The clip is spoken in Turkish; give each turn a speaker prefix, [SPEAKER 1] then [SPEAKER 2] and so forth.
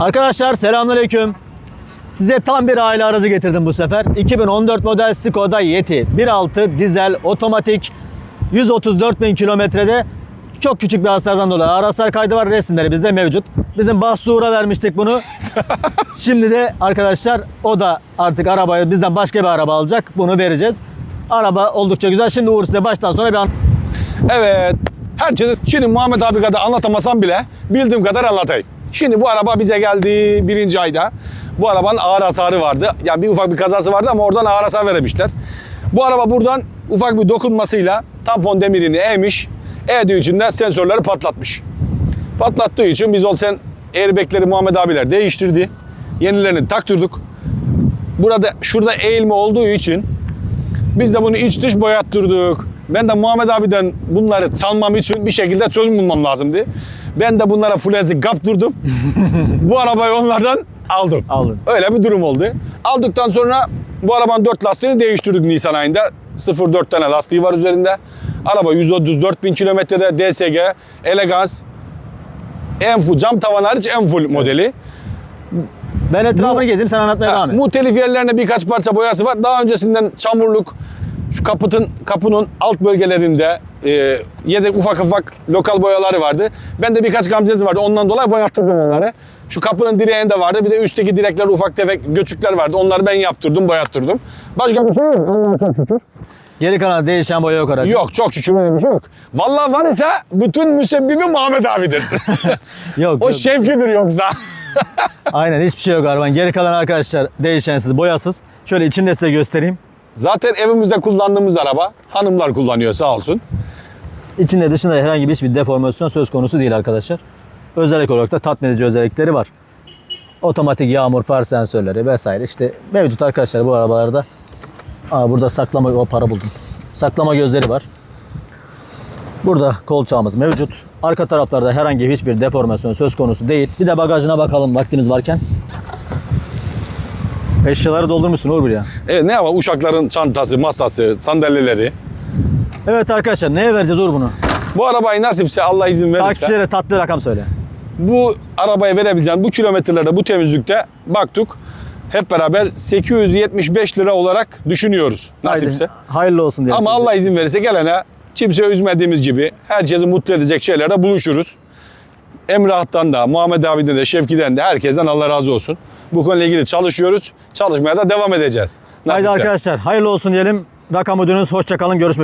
[SPEAKER 1] Arkadaşlar selamünaleyküm. Size tam bir aile aracı getirdim bu sefer. 2014 model Skoda Yeti. 1.6 dizel otomatik 134 bin kilometrede çok küçük bir hasardan dolayı ağır hasar kaydı var. Resimleri bizde mevcut. Bizim Bahsuğur'a vermiştik bunu. Şimdi de arkadaşlar o da artık arabayı bizden başka bir araba alacak. Bunu vereceğiz. Araba oldukça güzel. Şimdi Uğur size baştan sona bir an-
[SPEAKER 2] Evet. Herkese şimdi Muhammed abi kadar anlatamasam bile bildiğim kadar anlatayım. Şimdi bu araba bize geldi birinci ayda. Bu arabanın ağır hasarı vardı. Yani bir ufak bir kazası vardı ama oradan ağır hasar veremişler. Bu araba buradan ufak bir dokunmasıyla tampon demirini eğmiş. Eğdiği için de sensörleri patlatmış. Patlattığı için biz o sen airbagleri Muhammed abiler değiştirdi. Yenilerini taktırdık. Burada şurada eğilme olduğu için biz de bunu iç dış boyattırdık. Ben de Muhammed abiden bunları çalmam için bir şekilde çözüm bulmam lazımdı. Ben de bunlara fulezi kaptırdım. bu arabayı onlardan aldım.
[SPEAKER 1] Aldın.
[SPEAKER 2] Öyle bir durum oldu. Aldıktan sonra bu arabanın dört lastiğini değiştirdik Nisan ayında. 0.4 tane lastiği var üzerinde. Araba 134 bin kilometrede DSG, Elegans, en full, cam tavan hariç en full modeli.
[SPEAKER 1] Ben etrafını gezeyim sen anlatmaya devam et.
[SPEAKER 2] muhtelif yerlerinde birkaç parça boyası var. Daha öncesinden çamurluk, şu kaputun kapının alt bölgelerinde e, yedek ufak ufak lokal boyaları vardı. Ben de birkaç gamzesi vardı. Ondan dolayı boyattırdım onları. Şu kapının direğinde vardı. Bir de üstteki direkler ufak tefek göçükler vardı. Onları ben yaptırdım, boyattırdım. Başka bir şey yok. Allah'a çok şükür.
[SPEAKER 1] Geri kalan değişen boya yok aracı.
[SPEAKER 2] Yok çok şükür öyle bir şey yok. Vallahi var ise bütün müsebbibi Muhammed abidir.
[SPEAKER 1] Yok,
[SPEAKER 2] o
[SPEAKER 1] yok.
[SPEAKER 2] Şevki'dir yoksa.
[SPEAKER 1] Aynen hiçbir şey yok arabanın. Geri kalan arkadaşlar değişensiz, boyasız. Şöyle içinde size göstereyim.
[SPEAKER 2] Zaten evimizde kullandığımız araba hanımlar kullanıyor sağ olsun.
[SPEAKER 1] İçinde dışında herhangi bir hiçbir deformasyon söz konusu değil arkadaşlar. Özellik olarak da tatmin edici özellikleri var. Otomatik yağmur far sensörleri vesaire işte mevcut arkadaşlar bu arabalarda. Aa, burada saklama o para buldum. Saklama gözleri var. Burada kolçağımız mevcut. Arka taraflarda herhangi hiçbir deformasyon söz konusu değil. Bir de bagajına bakalım vaktimiz varken. Eşyaları doldurmuşsun Uğur ya.
[SPEAKER 2] Evet ne ama uşakların çantası, masası, sandalyeleri.
[SPEAKER 1] Evet arkadaşlar neye vereceğiz Uğur bunu?
[SPEAKER 2] Bu arabayı nasipse Allah izin verirse
[SPEAKER 1] Takipçilere tatlı rakam söyle.
[SPEAKER 2] bu arabaya verebileceğin bu kilometrelerde bu temizlikte baktık hep beraber 875 lira olarak düşünüyoruz nasipse.
[SPEAKER 1] Haydi, hayırlı olsun diyelim.
[SPEAKER 2] Ama. Allah izin verirse gelene kimse üzmediğimiz gibi herkesi mutlu edecek şeylerde buluşuruz. Emrah'tan da, Muhammed abiden de, Şevki'den de herkesten Allah razı olsun. Bu konuyla ilgili çalışıyoruz. Çalışmaya da devam edeceğiz.
[SPEAKER 1] Haydi
[SPEAKER 2] Nasipse.
[SPEAKER 1] arkadaşlar hayırlı olsun diyelim. Rakam ödünüz hoşça kalın. Görüşmek